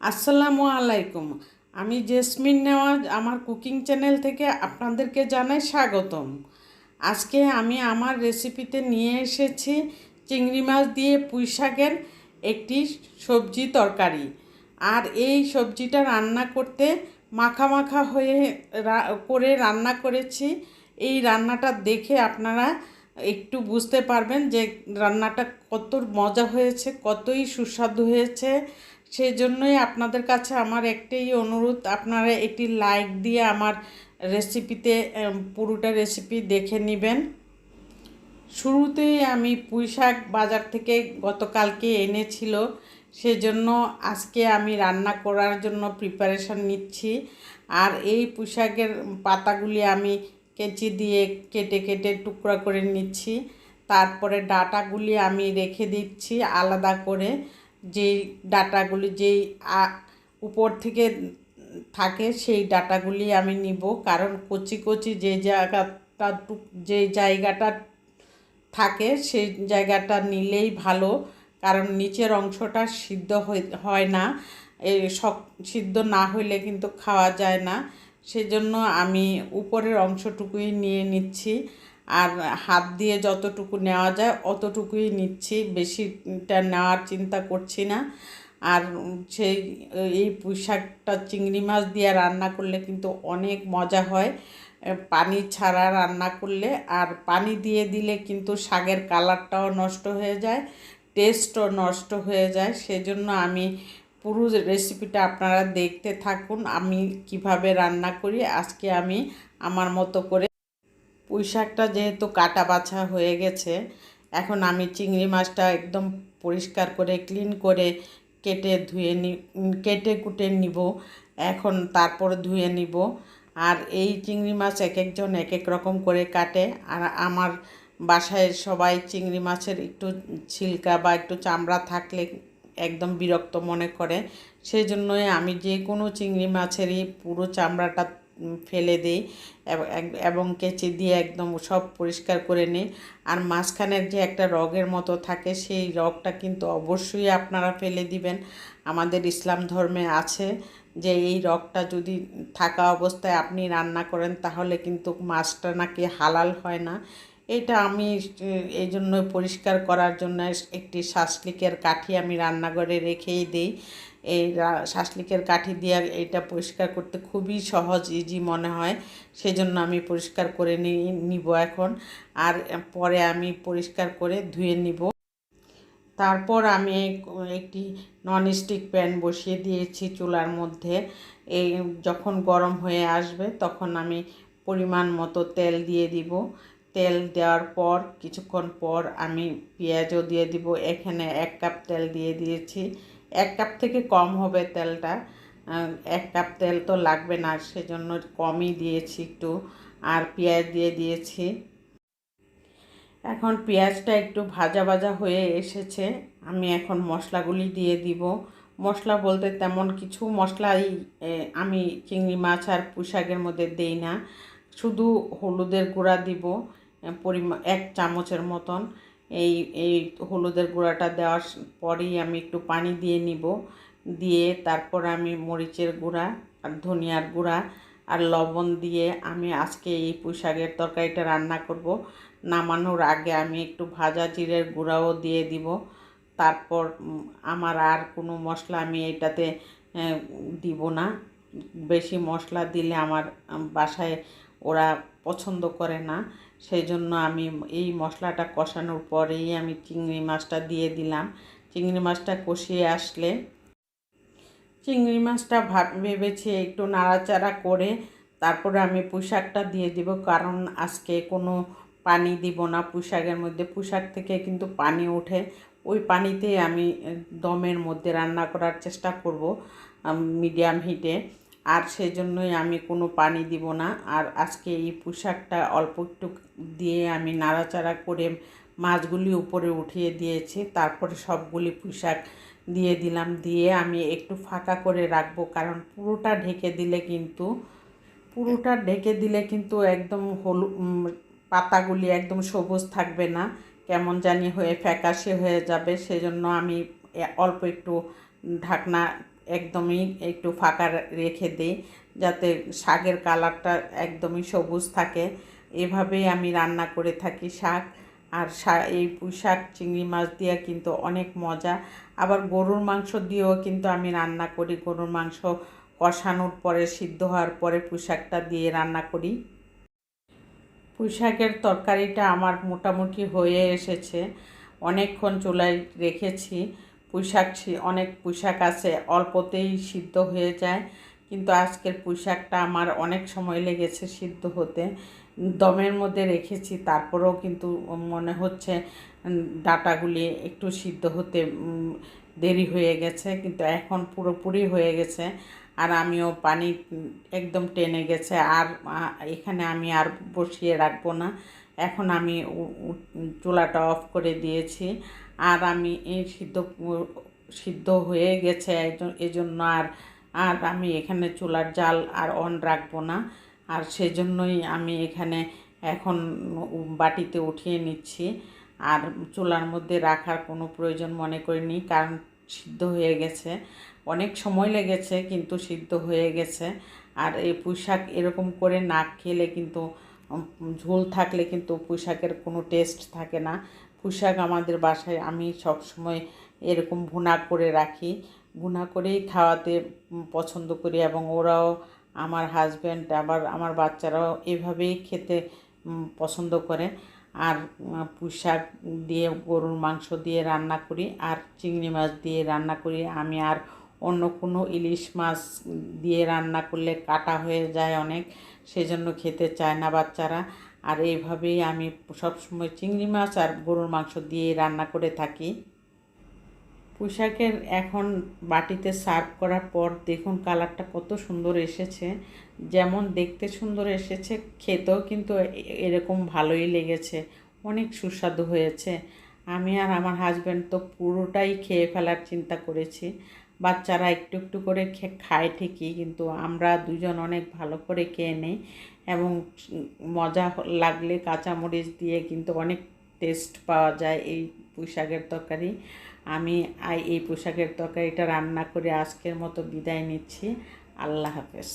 আসসালামু আলাইকুম। আমি জেসমিন নেওয়াজ, আমার কুকিং চ্যানেল থেকে আপনাদেরকে জানাই স্বাগতম। আজকে আমি আমার রেসিপিতে নিয়ে এসেছি চিংড়ি মাছ দিয়ে পুঁই শাকের একটি সবজি তরকারি। আর এই সবজিটা রান্না করতে মাখা মাখা হয়ে করে রান্না করেছি। এই রান্নাটা দেখে আপনারা একটু বুঝতে পারবেন যে রান্নাটা কত মজা হয়েছে, কতই সুস্বাদু হয়েছে। সেই জন্যই আপনাদের কাছে আমার একটাই অনুরোধ, আপনারা একটি লাইক দিয়ে আমার রেসিপিতে পুরোটা রেসিপি দেখে নেবেন। শুরুতেই আমি পুঁই শাক বাজার থেকে গতকালকে এনেছিল, সেজন্য আজকে আমি রান্না করার জন্য প্রিপারেশন নিচ্ছি। আর এই পুঁই শাকের পাতাগুলি আমি কেচি দিয়ে কেটে কেটে টুকরা করে নিচ্ছি। তারপরে ডাটাগুলি আমি রেখে দিচ্ছি আলাদা করে। যেই ডাটাগুলি যেই উপর থেকে থাকে সেই ডাটাগুলি আমি নিব। কারণ কচি কচি যে জায়গাটা যে জায়গাটা থাকে সেই জায়গাটা নিলেই ভালো। কারণ নিচের অংশটা সিদ্ধ হয় না। সিদ্ধ না হইলে কিন্তু খাওয়া যায় না। সেজন্য আমি উপরের অংশটুকুই নিয়ে নিচ্ছি। আর হাত দিয়ে যতটুকু নেওয়া যায়, অতটুকুই নিচ্ছি। বেশিটা নেওয়ার চিন্তা করছি না। আর সেই এই পুঁই শাকটা চিংড়ি মাছ দিয়ে রান্না করলে কিন্তু অনেক মজা হয়। পানি ছাড়া রান্না করলে আর পানি দিয়ে দিলে কিন্তু শাকের কালারটাও নষ্ট হয়ে যায়, টেস্টও নষ্ট হয়ে যায়। সেজন্য আমি পুরো রেসিপিটা আপনারা দেখতে থাকুন, আমি কীভাবে রান্না করি। আজকে আমি আমার মতো করে পুঁই শাকটা যেহেতু কাটা বাছা হয়ে গেছে, এখন আমি চিংড়ি মাছটা একদম পরিষ্কার করে, ক্লিন করে কেটে ধুয়ে নি কেটে কুটে নিব। এখন তারপর ধুয়ে নিব। আর এই চিংড়ি মাছ এক একজন এক এক রকম করে কাটে। আর আমার বাসায় সবাই চিংড়ি মাছের একটু ছিলকা বা একটু চামড়া থাকলে একদম বিরক্ত মনে করে। সেই জন্যই আমি যে কোনো চিংড়ি মাছেরই পুরো চামড়াটা ফেলে দিই এবং কেচি দিয়ে একদম সব পরিষ্কার করে নিই। আর মাঝখানের যে একটা রগের মতো থাকে, সেই রগটা কিন্তু অবশ্যই আপনারা ফেলে দিবেন। আমাদের ইসলাম ধর্মে আছে যে এই রগটা যদি থাকা অবস্থায় আপনি রান্না করেন, তাহলে কিন্তু মাছটা নাকি হালাল হয় না। এটা আমি এই জন্য পরিষ্কার করার জন্য একটি শাসলিকের কাঠি আমি রান্নাঘরে রেখেই দিই। এই শাসলিকের কাঠি দিয়ে এইটা পরিষ্কার করতে খুবই সহজ ইজি মনে হয়। সেজন্য আমি পরিষ্কার করে নিব এখন। আর পরে আমি পরিষ্কার করে ধুয়ে নিব। তারপর আমি এক- একটি ননস্টিক প্যান বসিয়ে দিয়েছি চুলার মধ্যে। এই যখন গরম হয়ে আসবে তখন আমি পরিমাণ মতো তেল দিয়ে দিব। তেল দেওয়ার পর, কিছুক্ষণ পর আমি পেঁয়াজও দিয়ে দিব। এখানে এক কাপ তেল দিয়ে দিয়েছি। এক কাপ থেকে কম হবে তেলটা। এক কাপ তেল তো লাগবে না, সেজন্য কমই দিয়েছি একটু। আর পেঁয়াজ দিয়ে দিয়েছি। এখন পেঁয়াজটা একটু ভাজা ভাজা হয়ে এসেছে। আমি এখন মশলাগুলি দিয়ে দিব। মশলা বলতে তেমন কিছু মশলাই আমি চিংড়ি মাছ আর পুঁশাকের মধ্যে দেই না। শুধু হলুদের গুঁড়া দিব পরিমা, এক চামচের মতন। এই এই হলুদের গুঁড়াটা দেওয়ার পরেই আমি একটু পানি দিয়ে নিব। দিয়ে তারপর আমি মরিচের গুঁড়া আর ধনিয়ার গুঁড়া আর লবণ দিয়ে আমি আজকে এই পুঁশাকের তরকারিটা রান্না করব। নামানোর আগে আমি একটু ভাজা জিরের গুঁড়াও দিয়ে দিব। তারপর আমার আর কোনো মশলা আমি এটাতে দিব না। বেশি মশলা দিলে আমার, বাসায় ওরা পছন্দ করে না। সেই জন্য আমি এই মশলাটা কষানোর পরেই আমি চিংড়ি মাছটা দিয়ে দিলাম। চিংড়ি মাছটা কষিয়ে আসলে চিংড়ি মাছটা ভাব ভেবেছি একটু নাড়াচাড়া করে তারপরে আমি পুঁশাকটা দিয়ে দিব। কারণ আজকে কোনো পানি দিব না পুঁশাকের মধ্যে। পুঁশাক থেকে কিন্তু পানি ওঠে। ওই পানিতে আমি দমের মধ্যে রান্না করার চেষ্টা করব মিডিয়াম হিটে। আর সেই জন্যই আমি কোনো পানি দিব না। আর আজকে এই পোশাকটা অল্প একটু দিয়ে আমি নাড়াচাড়া করে মাছগুলি উপরে উঠিয়ে দিয়েছি। তারপরে সবগুলি পোশাক দিয়ে দিলাম। দিয়ে আমি একটু ফাঁকা করে রাখব কারণ পুরোটা ঢেকে দিলে কিন্তু, পুরোটা ঢেকে দিলে কিন্তু একদম হলু পাতাগুলি একদম সবুজ থাকবে না। কেমন জানি হয়ে ফ্যাকাশে হয়ে যাবে। সেজন্য আমি অল্প একটু ঢাকনা একদমই একটু ফাঁকা রেখে দিই, যাতে শাকের কালারটা একদমই সবুজ থাকে। এভাবেই আমি রান্না করে থাকি শাক। আর এই শাক, চিংড়ি মাছ দিয়ে কিন্তু অনেক মজা। আবার গরুর মাংস দিয়েও কিন্তু আমি রান্না করি। গরুর মাংস কষানোর পরে, সিদ্ধ হওয়ার পরে পুঁই শাকটা দিয়ে রান্না করি। পুঁই শাকের তরকারিটা আমার মোটামুটি হয়ে এসেছে। অনেকক্ষণ চুলায় রেখেছি। পুঁই শাক সি- অনেক পুঁই শাক আছে, অল্পতেই সিদ্ধ হয়ে যায়। কিন্তু আজকের পুঁই শাকটা আমার অনেক সময় লেগেছে সিদ্ধ হতে। দমের মধ্যে রেখেছি, তারপরেও কিন্তু মনে হচ্ছে ডাঁটাগুলি একটু সিদ্ধ হতে দেরি হয়ে গেছে। কিন্তু এখন পুরোপুরি হয়ে গেছে আর আমিও পানি একদম টেনে গেছে। আর এখানে আমি আর বসিয়ে রাখব না। এখন আমি চুলাটা অফ করে দিয়েছি। আর আমি এই সিদ্ধ সিদ্ধ হয়ে গেছে এজ- এজন্য আর আর আমি এখানে চুলার জাল আর অন রাখব না। আর সেজন্যই আমি এখানে এখন বাটিতে উঠিয়ে নিচ্ছি। আর চুলার মধ্যে রাখার কোনো প্রয়োজন মনে করিনি, কারণ সিদ্ধ হয়ে গেছে। অনেক সময় লেগেছে, কিন্তু সিদ্ধ হয়ে গেছে। আর এই পুঁইশাক এরকম করে না খেলে কিন্তু ঝোল থাকলে কিন্তু পুঁইশাকের কোনো টেস্ট থাকে না। পুঁইশাক আমাদের বাসায় আমি সব সময় এরকম ভুনা করে রাখি। ভুনা করেই খাওয়াতে পছন্দ করি এবং ওরাও আমার হাজব্যান্ড আবার আমার বাচ্চারাও এভাবেই খেতে পছন্দ করে। আর উম, দিয়ে গরুর মাংস দিয়ে রান্না করি আর চিংড়ি মাছ দিয়ে রান্না করি। আমি আর অন্য কোনো ইলিশ মাছ দিয়ে রান্না করলে কাটা হয়ে যায় অনেক, সেজন্য খেতে চায় না বাচ্চারা। আর এইভাবেই আমি সবসময় চিংড়ি মাছ আর গরুর মাংস দিয়ে রান্না করে থাকি। পুঁইশাকের এখন বাটিতে সার্ভ করার পর দেখুন কালারটা কত সুন্দর এসেছে। যেমন দেখতে সুন্দর এসেছে, খেতেও কিন্তু এরকম ভালোই লেগেছে, অনেক সুস্বাদু হয়েছে। আমি আর আমার হাজব্যান্ড তো পুরোটাই খেয়ে ফেলার চিন্তা করেছি। বাচ্চারা একটু একটু করে খায় ঠিকই, কিন্তু আমরা দুজন অনেক ভালো করে খেয়ে নেই এবং মজা লাগলে কাঁচামরিচ দিয়ে কিন্তু অনেক টেস্ট পাওয়া যায় এই পুঁইশাকের তরকারি। আমি এই পোশাকের তরকারিটা রান্না করে আজকের মতো বিদায় নিচ্ছি। আল্লাহ হাফেজ।